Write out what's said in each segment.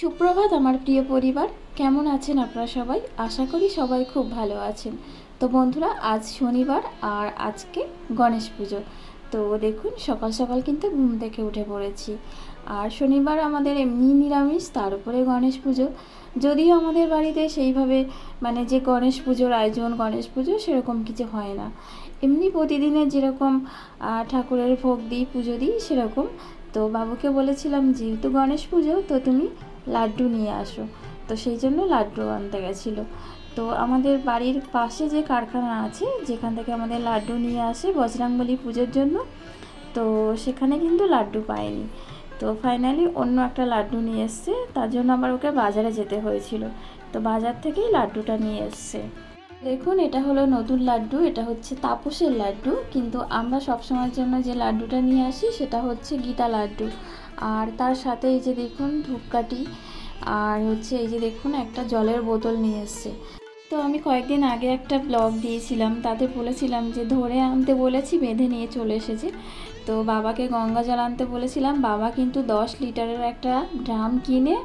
সুপ্রভাত আমার প্রিয় পরিবার, কেমন আছেন আপনারা সবাই? আশা করি সবাই খুব ভালো আছেন। তো বন্ধুরা, আজ শনিবার আর আজকে গণেশ পুজো। তো দেখুন, সকাল সকাল কিন্তু ঘুম থেকে উঠে পড়েছি। আর শনিবার আমাদের এমনি নিরামিষ, তার উপরে গণেশ পুজো। যদিও আমাদের বাড়িতে সেইভাবে মানে যে গণেশ পুজোর আয়োজন, গণেশ পুজো সেরকম কিছু হয় না। এমনি প্রতিদিনের যেরকম ঠাকুরের ভোগ দিই, পুজো দিই, সেরকম। তো বাবুকে বলেছিলাম, যেহেতু গণেশ পুজো, তো তুমি লাড্ডু নিয়ে আসো। তো সেই জন্য লাড্ডু আনতে গেছিল। তো আমাদের বাড়ির পাশে যে কারখানা আছে, যেখান থেকে আমাদের লাড্ডু নিয়ে আসে বজরাংবলী পুজোর জন্য, তো সেখানে কিন্তু লাড্ডু পায়নি তো ফাইনালি অন্য একটা লাড্ডু নিয়ে এসছে, তার জন্য আবার ওকে বাজারে যেতে হয়েছিল। তো বাজার থেকেই লাড্ডুটা নিয়ে এসছে। দেখুন, এটা হলো নতুন লাড্ডু, এটা হচ্ছে তাপসের লাড্ডু, কিন্তু আমরা সবসময়ের জন্য যে লাড্ডুটা নিয়ে আসি, সেটা হচ্ছে গীতা লাড্ডু। আর তার সাথে এই যে দেখুন ধূপকাঠি, আর হচ্ছে এই যে দেখুন একটা জলের বোতল নিয়ে এসছে। তো আমি কয়েকদিন আগে একটা ব্লগ দিয়েছিলাম, তাতে বলেছিলাম যে ধরে আনতে বলেছি, বেঁধে নিয়ে চলে এসেছে। তো বাবাকে গঙ্গা জল আনতে বলেছিলাম, বাবা কিন্তু দশ লিটারের একটা ড্রাম কিনে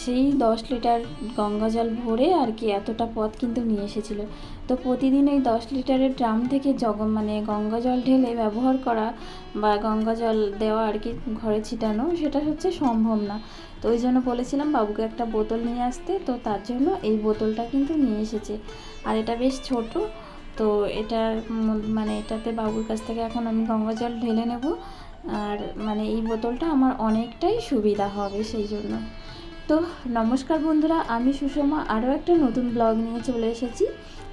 সেই দশ লিটার গঙ্গা জল ভরে আর কি এতটা পথ কিন্তু নিয়ে এসেছিল। তো প্রতিদিন এই দশ লিটারের ড্রাম থেকে জগ মানে গঙ্গা জল ঢেলে ব্যবহার করা বা গঙ্গা জল দেওয়া আর কি ঘরে ছিটানো, সেটা হচ্ছে সম্ভব না। তো ওই জন্য বলেছিলাম বাবুকে একটা বোতল নিয়ে আসতে। তো তার জন্য এই বোতলটা কিন্তু নিয়ে এসেছে। আর এটা বেশ ছোট। তো এটা মানে এটাতে বাবুর কাছ থেকে এখন আমি গঙ্গা জল ঢেলে নেব। আর মানে এই বোতলটা আমার অনেকটাই সুবিধা হবে সেই জন্য। তো নমস্কার বন্ধুরা, আমি সুষমা। আরও একটা নতুন ব্লগ নিয়ে চলে এসেছি।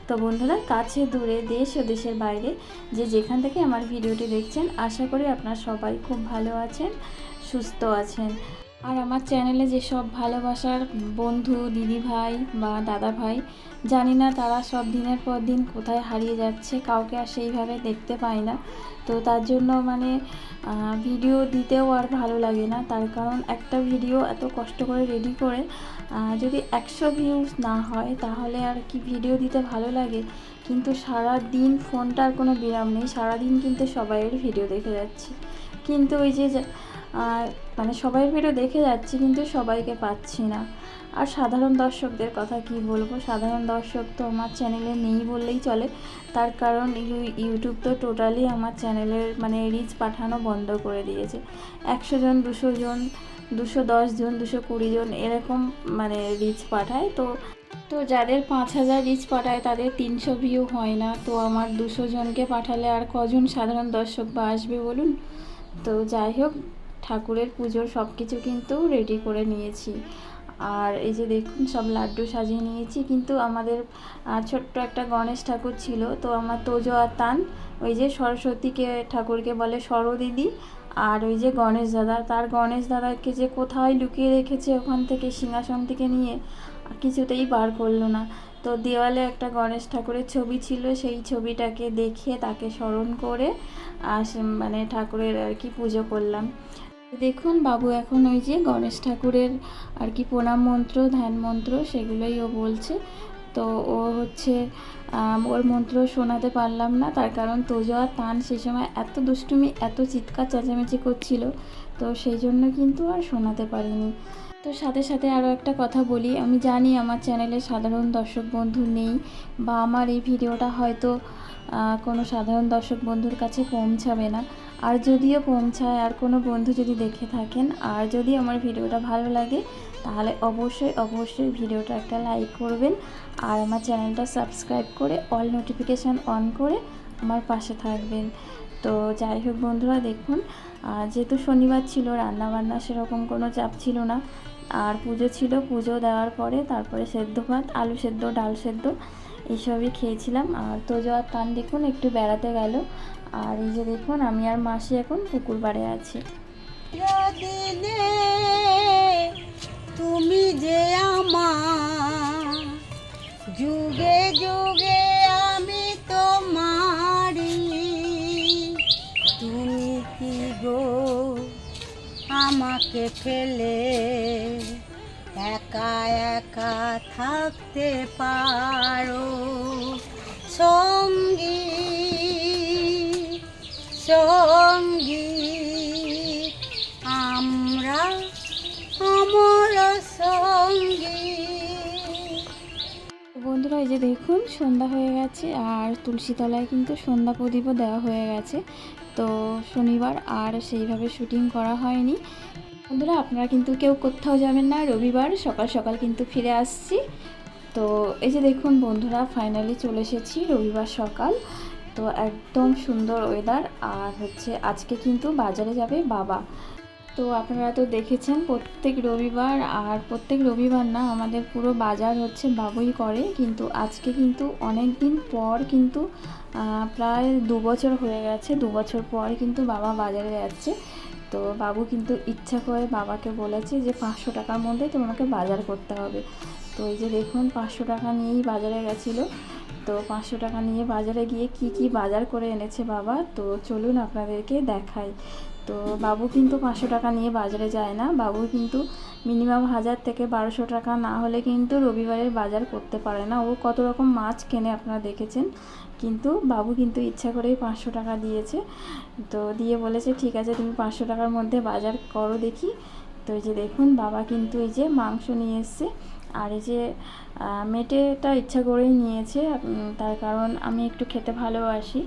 তো বন্ধুরা, কাছে, দূরে, দেশ ও দেশের বাইরে যে যেখান থেকে আমার ভিডিওটি দেখছেন, আশা করি আপনারা সবাই খুব ভালো আছেন, সুস্থ আছেন। আর আমার চ্যানেলে যেসব ভালোবাসার বন্ধু, দিদি ভাই বা দাদা ভাই, জানি না তারা সব দিনের পর দিন কোথায় হারিয়ে যাচ্ছে, কাউকে আর সেইভাবে দেখতে পাই না। তো তার জন্য মানে ভিডিও দিতেও আর ভালো লাগে না। তার কারণ একটা ভিডিও এত কষ্ট করে রেডি করে যদি একশো ভিউজ না হয়, তাহলে আর কি ভিডিও দিতে ভালো লাগে? কিন্তু সারা দিন ফোনটার কোনো বিরাম নেই। সারাদিন কিন্তু সবাইয়ের ভিডিও দেখে যাচ্ছি। কিন্তু ওই যা- আর মানে সবাইয়ের ভিডিও দেখে যাচ্ছি, কিন্তু সবাইকে পাচ্ছি না। আর সাধারণ দর্শকদের কথা কি বলব? সাধারণ দর্শক তো আমার চ্যানেলে নেই বললেই চলে। তার কারণ ইউটিউব তো টোটালি আমার চ্যানেলের মানে রিচ পাঠানো বন্ধ করে দিয়েছে। একশো জন, দুশো জন, দুশো দশ জন, দুশো কুড়ি জন এরকম মানে রিচ পাঠায়। তো তো যাদের পাঁচ হাজার রিচ পাঠায়, তাদের তিনশো ভিউ হয় না। তো আমার দুশো জনকে পাঠালে আর কজন সাধারণ দর্শক বা আসবে বলুন? তো যাই হোক ঠাকুরের পুজোর সব কিছু কিন্তু রেডি করে নিয়েছি। আর এই যে দেখুন, সব লাড্ডু সাজিয়ে নিয়েছি। কিন্তু আমাদের ছোট্ট একটা গণেশ ঠাকুর ছিল। তো আমার তোজো আর তান, ওই যে সরস্বতীকে, ঠাকুরকে বলে সর দিদি আর ওই যে গণেশ দাদা। তার গণেশ দাদাকে যে কোথায় লুকিয়ে রেখেছে ওখান থেকে সিংহাসন থেকে নিয়ে কিছুতেই বার করল না। তো দেওয়ালে একটা গণেশ ঠাকুরের ছবি ছিল। সেই ছবিটাকে দেখে তাকে স্মরণ করে আর সে- মানে ঠাকুরের আর কি পুজো করলাম। দেখুন বাবু, এখন ওই যে গণেশ ঠাকুরের আর কি প্রণাম মন্ত্র, ধ্যান মন্ত্র সেগুলোই ও বলছে। তো ও হচ্ছে ওর মন্ত্র শোনাতে পারলাম না, তার কারণ তোজো আর তান সেই সময় এত দুষ্টুমি, এত চিৎকার, চেঁচামেচি করছিল, তো সেই জন্য কিন্তু আর শোনাতে পারিনি। তো সাথে সাথে আরও একটা কথা বলি, আমি জানি আমার চ্যানেলে সাধারণ দর্শক বন্ধু নেই, বা আমার এই ভিডিওটা হয়তো কোনো সাধারণ দর্শক বন্ধুর কাছে পৌঁছাবে না। আর যদিও পৌঁছায়, আর কোনো বন্ধু যদি দেখে থাকেন, আর যদি আমার ভিডিওটা ভালো লাগে, তাহলে অবশ্যই অবশ্যই ভিডিওটা একটা লাইক করবেন। আর আমার চ্যানেলটা সাবস্ক্রাইব করে অল নোটিফিকেশান অন করে আমার পাশে থাকবেন। তো যাই হোক বন্ধুরা, দেখুন যেহেতু শনিবার ছিল, রান্নাবান্না সেরকম কোনো চাপ ছিল না। আর পুজো ছিল, পুজো দেওয়ার পরে তারপরে সেদ্ধ ভাত, আলু সেদ্ধ, ডাল সেদ্ধ, এইসবই খেয়েছিলাম। আর তোজো আর টান দেখুন একটু বেড়াতে গেল। আর এই যে দেখুন, আমি আর মাসি এখন পুকুর পাড়ে আছি। তুমি যে আমার, যুগে যুগে আমাকে ফেলে একা একা থাকতে পারো। সঙ্গী সঙ্গী, আমরা আমার সঙ্গী। বন্ধুরা, এই যে দেখুন, সন্ধ্যা হয়ে গেছে, আর তুলসী তলায় কিন্তু সন্ধ্যা প্রদীপও দেওয়া হয়ে গেছে। তো শনিবার আর সেইভাবে শুটিং করা হয়নি। বন্ধুরা, আপনারা কিন্তু কেউ কোথাও যাবেন না। রবিবার সকাল সকাল কিন্তু ফিরে আসছি। তো এই যে দেখুন বন্ধুরা ফাইনালি চলে এসেছি রবিবার সকাল। তো একদম সুন্দর ওয়েদার আর হচ্ছে আজকে কিন্তু বাজারে যাবে বাবা। তো আপনারা তো দেখেছেন, প্রত্যেক রবিবার আর প্রত্যেক রবিবার না, আমাদের পুরো বাজার হচ্ছে বাবুই করে। কিন্তু আজকে কিন্তু অনেক দিন পর কিন্তু প্রায় দু বছর হয়ে গেছে। দু বছর পর কিন্তু বাবা বাজারে যাচ্ছে। তো বাবু কিন্তু ইচ্ছা করে বাবাকে বলেছে যে পাঁচশো টাকার মধ্যে তোমাকে বাজার করতে হবে। তো এই যে দেখুন, পাঁচশো টাকা নিয়েই বাজারে গেছিল। তো পাঁচশো টাকা নিয়ে বাজারে গিয়ে কি কি বাজার করে এনেছে বাবা? তো চলুন আপনাদেরকে দেখাই। তো বাবু কিন্তু পাঁচশো টাকা নিয়ে বাজারে যায় না। বাবু কিন্তু মিনিমাম হাজার থেকে বারোশো টাকা না হলে কিন্তু রবিবারের বাজার করতে পারে না। ও কত রকম মাছ কেনে আপনারা দেখেছেন? কিন্তু বাবু কিন্তু ইচ্ছা করেই পাঁচশো টাকা দিয়েছে। তো দিয়ে বলেছে, ঠিক আছে, তুমি পাঁচশো টাকার মধ্যে বাজার করো দেখি। তো এই যে দেখুন, বাবা কিন্তু এই যে মাংস নিয়ে এসছে। আর এই যে মেটেটা ইচ্ছা করেই নিয়েছে। তার কারণ আমি একটু খেতে ভালোবাসি।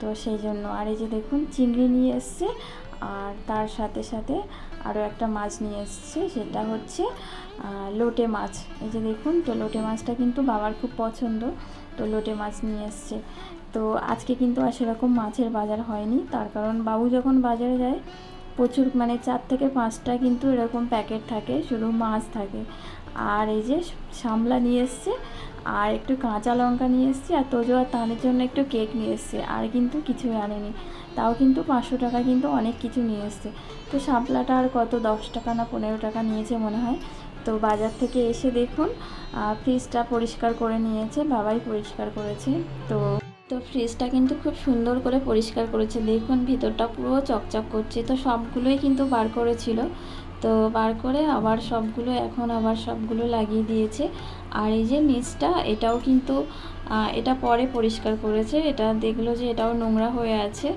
তো সেই জন্য। আর এই যে দেখুন, চিংড়ি নিয়ে এসছে। আর তার সাথে সাথে আরও একটা মাছ নিয়ে এসছে, সেটা হচ্ছে লোটে মাছ। এই যে দেখুন, তো লোটে মাছটা কিন্তু বাবার খুব পছন্দ, তো লোটে মাছ নিয়ে এসছে। তো আজকে কিন্তু আর সেরকম মাছের বাজার হয়নি, তার কারণ বাবু যখন বাজারে যায়, প্রচুর মানে চার থেকে পাঁচটা কিন্তু এরকম প্যাকেট থাকে, শুধু মাছ থাকে। আর এই যে সামলা নিয়ে এসছে, আর একটু কাঁচা লঙ্কা নিয়ে এসছে, আর তোজো আর তানের জন্য একটু কেক নিয়ে এসছে, আর কিন্তু কিছুই আনেনি। তাও কিন্তু পাঁচশো টাকা কিন্তু অনেক কিছু নিয়ে এসছে। তো শাপলাটা আর কত? দশ টাকা না পনেরো টাকা নিয়েছে মনে হয়। তো বাজার থেকে এসে দেখুন ফ্রিজটা পরিষ্কার করে নিয়েছে, বাবাই পরিষ্কার করেছে। তো তো ফ্রিজটা কিন্তু খুব সুন্দর করে পরিষ্কার করেছে। দেখুন, ভিতরটা পুরো চকচক করছে। তো সবগুলোই কিন্তু বার করেছিল। তো বার করে আবার সবগুলো, এখন আবার সবগুলো লাগিয়ে দিয়েছে। আর এই যে নিচটা এটাও কিন্তু এটা পরে পরিষ্কার করেছে। এটা দেখল যে এটাও নোংরা হয়ে আছে।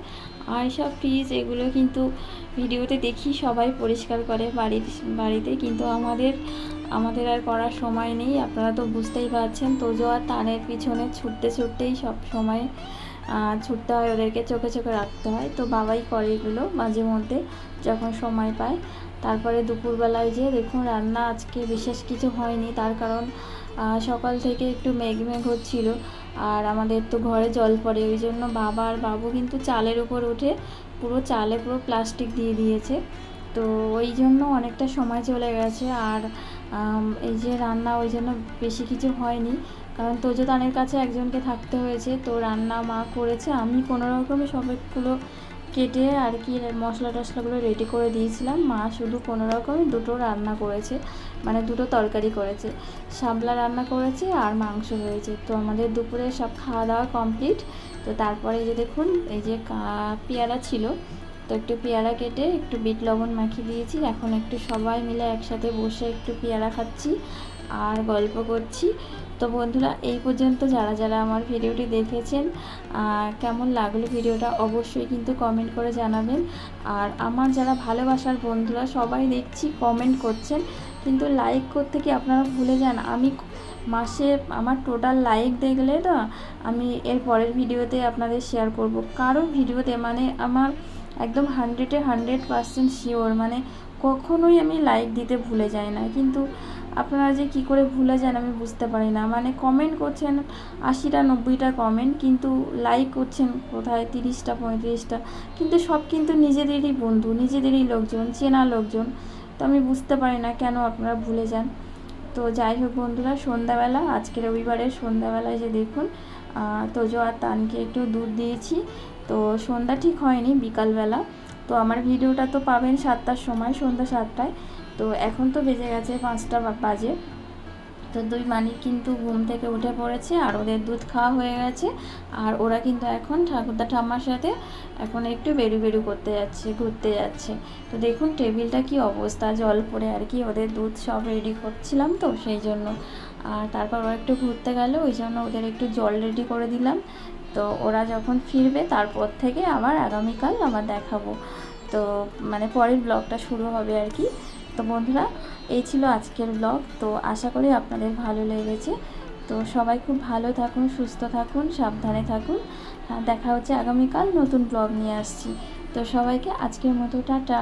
আর সব ফ্রিজ এগুলো কিন্তু ভিডিওতে দেখি, সবাই পরিষ্কার করে। বাড়ির, বাড়িতে কিন্তু আমাদের আমাদের আর করার সময় নেই, আপনারা তো বুঝতেই পারছেন। তোজো আর তানের পিছনে ছুটতে ছুটতেই সব সময় ছুটতে হয়, ওদেরকে চোখে চোখে রাখতে হয়। তো বাবাই করে এগুলো মাঝে মধ্যে, যখন সময় পায়। তারপরে দুপুরবেলায় যে দেখুন, রান্না আজকে বিশেষ কিছু হয়নি। তার কারণ সকাল থেকে একটু মেঘ মেঘ হচ্ছিল। আর আমাদের তো ঘরে জল পড়ে, ওই জন্য বাবা আর বাবু কিন্তু চালের উপর উঠে পুরো চালে পুরো প্লাস্টিক দিয়ে দিয়েছে। তো ওই জন্য অনেকটা সময় চলে গেছে আর এই যে রান্না ওই জন্য বেশি কিছু হয়নি। কারণ তোজো দানের কাছে একজনকে থাকতে হয়েছে, তো রান্না মা করেছে, আমি কোনো রকমে সবগুলো কেটে আর কি মশলা টশলাগুলো রেডি করে দিয়েছিলাম। মা শুধু কোনো রকম দুটো রান্না করেছে মানে দুটো তরকারি করেছে। শাপলা রান্না করেছে আর মাংস হয়েছে। তো আমাদের দুপুরে সব খাওয়া দাওয়া কমপ্লিট তো তারপরে যে দেখুন, এই যে পেয়ারা ছিল। তো একটু পেয়ারা কেটে একটু বিট লবণ মাখিয়ে দিয়েছি। এখন একটু সবাই মিলে একসাথে বসে একটু পেয়ারা খাচ্ছি। আর গল্প করছি। তো বন্ধুরা, এই পর্যন্ত যারা যারা আমার ভিডিওটি দেখেছেন কেমন লাগল ভিডিওটা অবশ্যই কিন্তু কমেন্ট করে জানাবেন। আর আমার যারা ভালোবাসার বন্ধুরা, সবাই দেখছি কমেন্ট করছেন। কিন্তু লাইক করতে কি আপনারা ভুলে যান? আমি মাসে আমার টোটাল লাইক দেখলে না আমি এর পরের ভিডিওতে আপনাদের শেয়ার করব। কারও ভিডিওতে মানে আমার একদম হান্ড্রেডে হান্ড্রেড পার্সেন্ট শিওর মানে কখনোই আমি লাইক দিতে ভুলে যাই না। কিন্তু আপনারা যে কি করে ভুলে যান আমি বুঝতে পারি না। মানে কমেন্ট করছেন আশিটা, নব্বইটা কমেন্ট কিন্তু লাইক করছেন কোথায়? তিরিশটা, পঁয়ত্রিশটা। কিন্তু সব কিন্তু নিজেদেরই বন্ধু, নিজেদেরই লোকজন, চেনা লোকজন। তো আমি বুঝতে পারি না কেন আপনারা ভুলে যান। তো যাই হোক বন্ধুরা, সন্ধ্যাবেলা, আজকে রবিবারের সন্ধ্যাবেলায় যে দেখুন তোজো আর তানকে একটু দুধ দিয়েছি। তো সন্ধ্যা ঠিক হয়নি, বিকালবেলা। তো আমার ভিডিওটা তো পাবেন সাতটার সময়, সন্ধ্যা সাতটায়। তো এখন তো বেজে গেছে পাঁচটা বাজে। তো দুই মানিক কিন্তু ঘুম থেকে উঠে পড়েছে আর ওদের দুধ খাওয়া হয়ে গেছে। আর ওরা কিন্তু এখন ঠাকুরদা ঠাম্মার সাথে এখন একটু বেরু বেরু করতে যাচ্ছে, ঘুরতে যাচ্ছে। তো দেখুন টেবিলটা কি অবস্থা, জল পড়ে আর কি। ওদের দুধ সব রেডি করছিলাম তো সেই জন্য। আর তারপর ওরা একটু ঘুরতে গেল, ওই জন্য ওদের একটু জল রেডি করে দিলাম। তো ওরা যখন ফিরবে তারপর থেকে আবার আগামীকাল আবার দেখাবো। তো মানে পরের ব্লগটা শুরু হবে আর কি। তো বন্ধুরা এই ছিল আজকের ব্লগ তো আশা করি আপনাদের ভালো লেগেছে। তো সবাই খুব ভালো থাকুন সুস্থ থাকুন সাবধানে থাকুন। হ্যাঁ, দেখা হচ্ছে আগামীকাল নতুন ব্লগ নিয়ে আসছি। তো সবাইকে আজকের মতো টাটা।